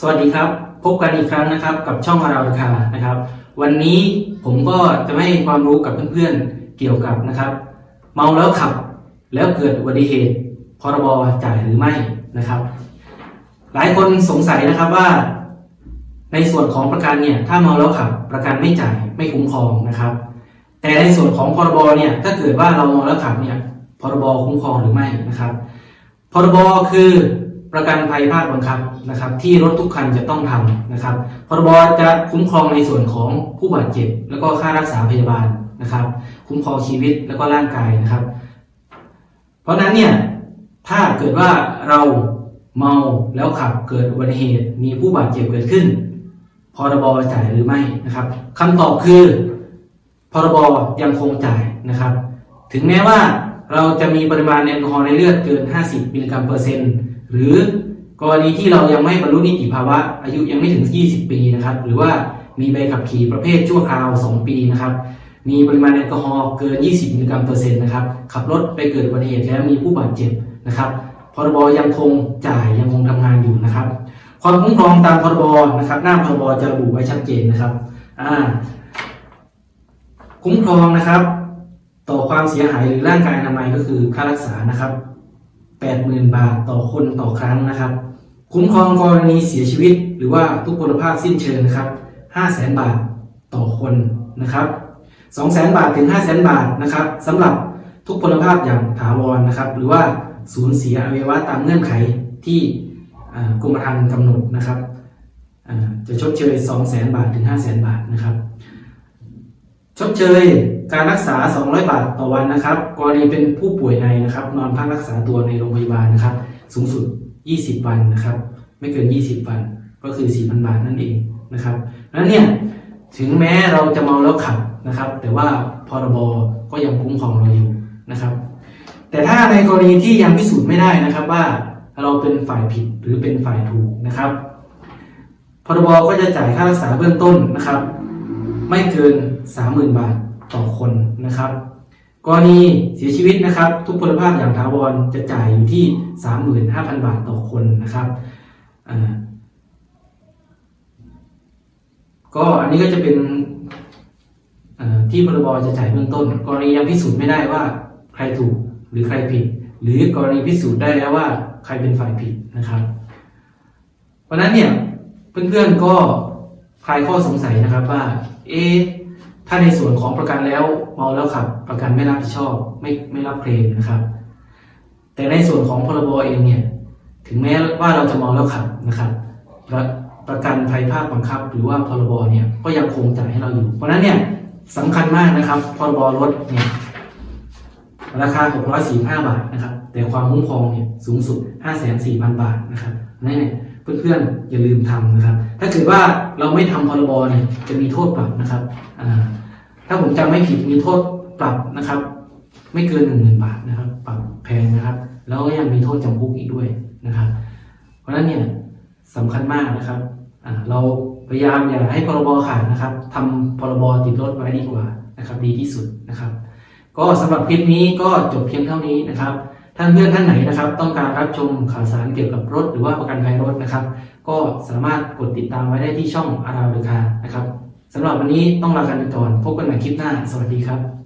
สวัสดีครับ พบกันอีกครั้งนะครับ กับช่องเราราคานะครับ วันนี้ผมก็จะให้ความรู้กับเพื่อนๆเกี่ยวกับนะครับ เมาแล้วขับแล้วเกิดอุบัติเหตุพรบจ่ายหรือไม่นะครับ หลายคนสงสัยนะครับว่า ในส่วนของประกันเนี่ยถ้าเมาแล้วขับ ประกันไม่จ่ายไม่คุ้มครองนะครับ แต่ในส่วนของพรบเนี่ยถ้าเกิดว่าเราเมาแล้วขับเนี่ยพรบคุ้มครองหรือไม่นะครับพรบคือ ประกันภัยภาคบังคับนะครับ ที่รถทุกคันจะต้องทำนะครับพรบจะคุ้มครองในส่วนของผู้บาดเจ็บ แล้วก็ค่ารักษาพยาบาลนะครับ คุ้มครองชีวิตแล้วก็ร่างกายนะครับ เพราะนั้นเนี่ยถ้าเกิดว่าเราเมาแล้วขับเกิดอุบัติเหตุมีผู้บาดเจ็บเกิดขึ้นพรบจ่ายหรือไม่นะครับคำตอบคือพรบยังคงจ่ายนะครับ ถึงแม้ว่าเราจะมีปริมาณแอลกอฮอล์ในเลือดเกิน 50 มิลลิกรัมเปอร์เซ็นต์ หรือกรณีที่เรายังไม่บรรลุนิติภาวะ อายุยังไม่ถึง 20 ปีนะครับ หรือว่ามีใบขับขี่ประเภทชั่วคราว 2 ปีนะครับ มีปริมาณแอลกอฮอล์เกิน 20 มิลลิกรัมเปอร์เซ็นต์นะครับ ขับรถไปเกิดอุบัติเหตุแล้วมีผู้บาดเจ็บนะครับพรบยังคงจ่ายยังคงทำงานอยู่นะครับ ความคุ้มครองตามพรบนะครับหน้าพรบจะระบุไว้ชัดเจนนะครับอ่าคุ้มครองนะครับ ต่อความเสียหายหรือร่างกายอนามัยก็คือค่ารักษานะครับ 80,000 บาทต่อคนต่อครั้งนะครับ คุ้มครองกรณีเสียชีวิต หรือว่าทุกพลภาพสิ้นเชิงนะครับ 500,000 บาทต่อคนนะครับ 200,000 บาทถึง 500,000 บาทนะครับสำหรับทุกพลภาพอย่างถาวรนะครับ หรือว่าสูญเสียอวัยวะตามเงื่อนไขที่กรมธรรม์กำหนดนะครับจะชดเชย 200,000 บาทถึง 500,000 บาทนะครับ ชดเชยการรักษา 200 บาทต่อวันนะครับ กรณีเป็นผู้ป่วยในนะครับ นอนพักรักษาตัวในโรงพยาบาลนะครับ สูงสุด 20 วันนะครับ ไม่เกิน 20 วัน ก็คือ 4,000 บาทนั่นเองนะครับนั้นเนี่ยถึงแม้เราจะเมาแล้วขับนะครับ แต่ว่าพรบก็ยังคุ้มครองเราอยู่นะครับ แต่ถ้าในกรณีที่ยังพิสูจน์ไม่ได้นะครับว่าเราเป็นฝ่ายผิดหรือเป็นฝ่ายถูกนะครับพรบก็จะจ่ายค่ารักษาเบื้องต้นนะครับ ไม่เกิน 30,000 บาทต่อคนนะครับกรณีเสียชีวิตนะครับ ทุกพลภาพอย่างถาวรจะจ่ายอยู่ที่ 35,000 บาทต่อคนนะครับก็อันนี้ก็จะเป็นที่พรบจะจ่ายเบื้องต้น กรณียังพิสูจน์ไม่ได้ว่าใครถูกหรือใครผิด หรือกรณีพิสูจน์ได้แล้วว่าใครเป็นฝ่ายผิดนะครับ เพราะนั้นเนี่ยเพื่อนๆก็ ลายข้อสงสัยนะครับว่า เอ๊ะถ้าในส่วนของประกันแล้วเมาแล้วขับ ประกันไม่รับผิดชอบไม่ไม่รับเคลมนะครับ แต่ในส่วนของพรบเองเนี่ยถึงแม้ว่าเราจะเมาแล้วขับนะครับประประกันภัยภาคบังคับ หรือว่าพรบเนี่ยก็ยังคงจ่ายให้เราอยู่ เพราะนั้นเนี่ยสำคัญมากนะครับพรบรถเนี่ยราคา 645 บาทนะครับ แต่ความคุ้มครองเนี่ยสูงสุด 54,000 บาทนะครับนั่นเนี่ย เพื่อนๆอย่าลืมทำนะครับ ถ้าเกิดว่าเราไม่ทำพรบเนี่ยจะมีโทษปรับนะครับถ้าผมจำไม่ผิดมีโทษปรับนะครับ ไม่เกิน10,000บาทนะครับ ปรับแพงนะครับ แล้วก็ยังมีโทษจำคุกอีกด้วยนะครับ เพราะฉะนั้นเนี่ยสำคัญมากนะครับเราพยายามอย่าให้พรบขาดนะครับทำพรบติดรถไว้ดีกว่านะครับ ดีที่สุดนะครับ ก็สำหรับคลิปนี้ก็จบเพียงเท่านี้นะครับ ท่านเพื่อนท่านไหนนะครับ ต้องการรับชมข่าวสารเกี่ยวกับรถ หรือว่าประกันภัยรถนะครับ ก็สามารถกดติดตามไว้ได้ที่ช่องอาราเดคานะครับสำหรับวันนี้ต้องลากันไปก่อนพบกันใหม่คลิปหน้า สวัสดีครับ